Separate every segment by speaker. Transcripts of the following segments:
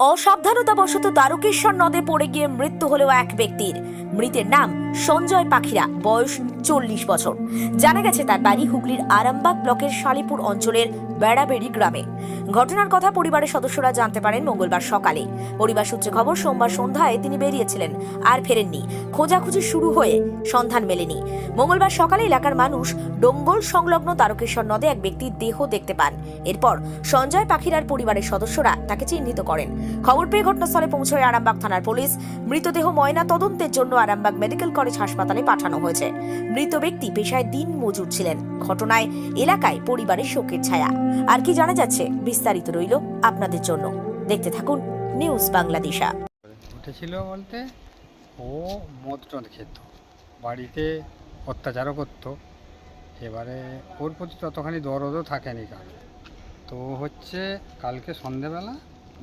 Speaker 1: অসাবধানতাবশত দ্বারকেশ্বর নদে পড়ে গিয়ে মৃত্যু হলো এক ব্যক্তির। মৃতের নাম সঞ্জয় পাখিরা, বয়স চল্লিশ বছর। জানা গেছে তার বাড়ি হুগলির আরামবাগ ব্লকের শালিপুর অঞ্চলের বেড়াবেড়ি গ্রামে। ঘটনার কথা পরিবারের সদস্যরা জানতে পারেন মঙ্গলবার সকালে। পরিবার সূত্রে খবর, সোমবার সন্ধ্যায় তিনি বেরিয়েছিলেন, আর ফেরেননি। খোঁজাখুঁজি শুরু হয়ে সন্ধান মেলেনি। মঙ্গলবার সকালে এলাকার মানুষ ডোঙ্গল সংলগ্ন তারকেশ্বর নদে এক ব্যক্তির দেহ দেখতে পান। এরপর সঞ্জয় পাখিরার পরিবারের সদস্যরা তাকে চিহ্নিত করেন। খবর পেয়ে ঘটনাস্থলে পৌঁছয় আরামবাগ থানার পুলিশ। মৃতদেহ ময়না তদন্তের জন্য আরামবাগ মেডিকেল কলেজ হাসপাতালে পাঠানো হয়েছে। মৃত ব্যক্তি পেশায় দিন মজুর ছিলেন। ঘটনায় এলাকায় পরিবারের শোকের ছায়া। আর কি জানা যাচ্ছে, বিস্তারিত রইল আপনাদের জন্য। দেখতে থাকুন নিউজ বাংলাদেশা
Speaker 2: উঠেছিল বলতে ও মদ টদ খেত। বাড়িতে অত্যাচারও করতো। এবারে ওর প্রতি ততখানি দরদও থাকেনি কাল তো হচ্ছে কালকে সন্ধেবেলা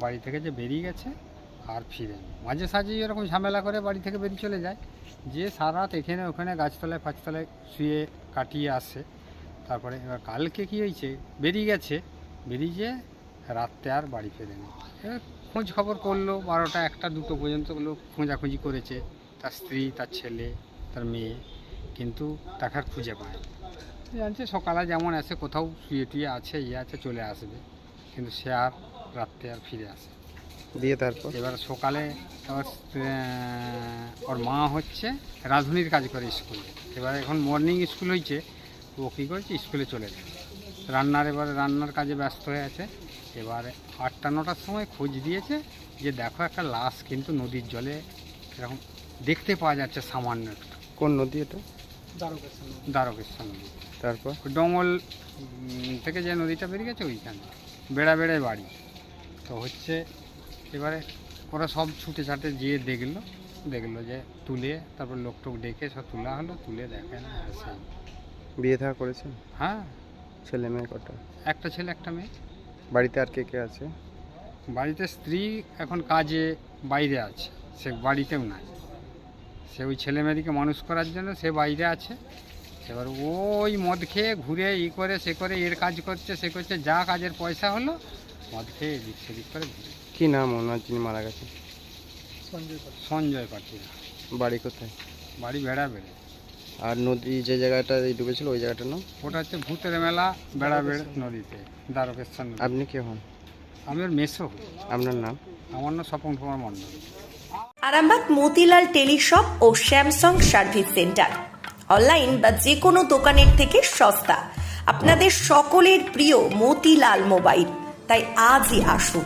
Speaker 2: বাড়ি থেকে যে বেরিয়ে গেছে আর ফিরেনি। মাঝে সাঝে এরকম ঝামেলা করে বাড়ি থেকে বেরিয়ে চলে যায়। যে সারা রাত এখানে ওখানে গাছতলায় ফাছতলায় শুয়ে কাটিয়ে আসে। তারপরে এবার কালকে কী হয়েছে? বেরিয়ে গেছে। বেরিয়ে রাত্রে আর বাড়ি ফেরেনি। এবার খোঁজ খবর করল, বারোটা একটা দুটো পর্যন্ত লোক খোঁজাখুঁজি করেছে। তার স্ত্রী, তার ছেলে, তার মেয়ে, কিন্তু তাকে আর খুঁজে পায়। জানছে সকালে যেমন আসে কোথাও শুয়ে টুয়ে আছে ইয়ে আছে, চলে আসবে। কিন্তু সে আর রাত্রে আর ফিরে আসে
Speaker 3: দিয়ে তারপর?
Speaker 2: এবার সকালে ওর ওর মা হচ্ছে রাঁধুনির কাজ করে স্কুলে। এবার এখন মর্নিং স্কুল হয়েছে তো ও কী করেছে? স্কুলে চলে যায়। রান্নার এবার রান্নার কাজে ব্যস্ত হয়ে আছে। এবারে আটটা নটার সময় খোঁজ দিয়েছে যে দেখো একটা লাশ কিন্তু নদীর জলে এরকম দেখতে পাওয়া যাচ্ছে সামান্য একটু।
Speaker 3: কোন নদী এটা?
Speaker 2: দ্বারকেশ্বর নদী।
Speaker 3: তারপর?
Speaker 2: ডঙ্গল থেকে যে নদীটা বেরিয়ে গেছে ওইখানে। বেড়া বেড়ায় বাড়ি। তো হচ্ছে এবারে ওরা সব ছুটে ছাটে যেয়ে দেখল দেখল যে তুলে তারপর লোক টোক ডেকে সব তোলা হলো তুলে দেখেন সেই।
Speaker 3: বিয়ে থাকা করেছেন
Speaker 2: হ্যাঁ।
Speaker 3: ছেলে মেয়ে কটা?
Speaker 2: একটা ছেলে একটা মেয়ে।
Speaker 3: বাড়িতে আর কে কে আছে?
Speaker 2: বাড়িতে স্ত্রী এখন কাজে বাইরে আছে সে বাড়িতেও নাই। সে ওই ছেলে মেয়েদিকে মানুষ করার জন্য সে বাইরে আছে। এবার ওই মদ খেয়ে ঘুরে ই করে সে করে এর কাজ করছে সে করছে যা কাজের পয়সা হলো মদ খেয়ে এদিক সেদিক করে ঘুরে।
Speaker 3: কি নাম ওনার যিনি মারা গেছেন?
Speaker 2: সঞ্জয় পাটিয়া
Speaker 3: বাড়ি কোথায়?
Speaker 2: বাড়ি বেড়া বেড়ে
Speaker 3: আর নদী যে জায়গাটা ডুবেছিল ওই জায়গাটার নাম?
Speaker 2: ওটা হচ্ছে ভূতের মেলা বেড়া বেড়ে নদীতে দ্বারকেশ্বর নদী
Speaker 3: আপনি কে হন?
Speaker 2: আমি ওর মেসো
Speaker 3: আপনার নাম?
Speaker 2: আমার নাম স্বপন কুমার মণ্ডল।
Speaker 1: আরামবাগ মতিলাল টেলিশপ ও স্যামসাং সার্ভিস সেন্টার। অনলাইন বা যে কোনো দোকানের থেকে সস্তা। আপনাদের সকলের প্রিয় মতিলাল মোবাইল। তাই আজই আসুন।